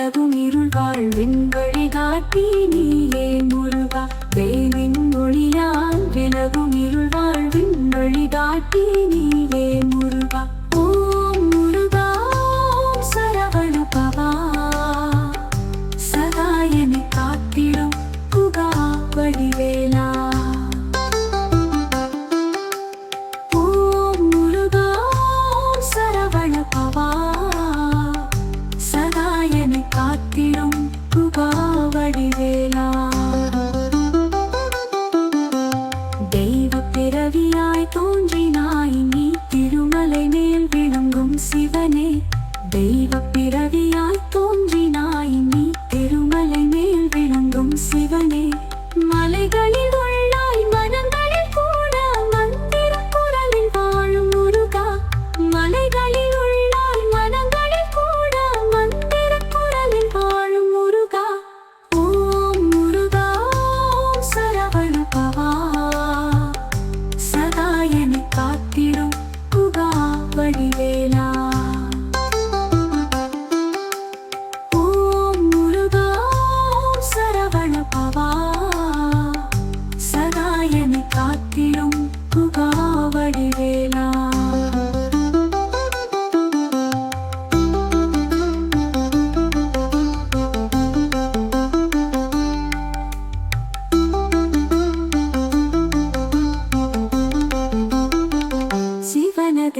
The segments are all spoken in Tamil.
அளவும் இருள் வாழ்வின்களை காட்டி நீயே முருகா. வேவின் ஒளியால் விலகும் இருள் வாழ்வின் வழி காட்டி நீயே முருகா.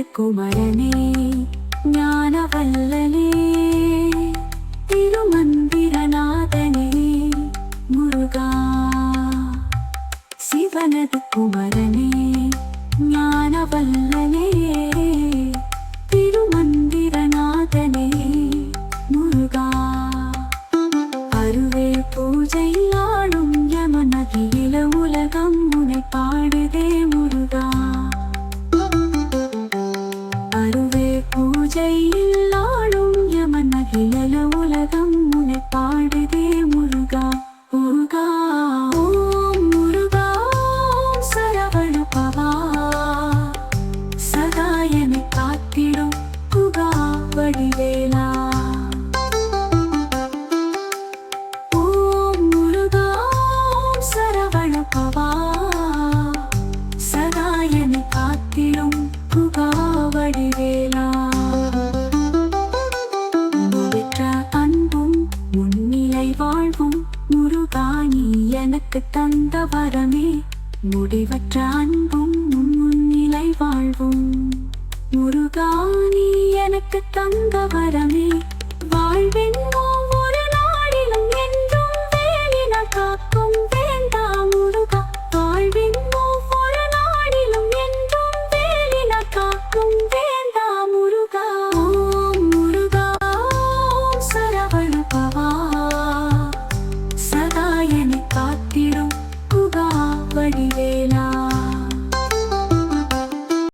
பாட்டு குமரனே ஞான வல்லனே திருமந்திரநாதனே முருகா. சிவனது குமரனே ஞான வல்லனே திருமந்திரநாதனே முருகா. அருவே பூஜையில் ஆளும் யமநதியில உலகம் உனை முருகா. day எனக்கு தந்த வரமே. முடிவற்ற அன்பும் முன்னிலை வாழ்வும். முருகானி எனக்கு தந்த வரமே. வாழ்வின்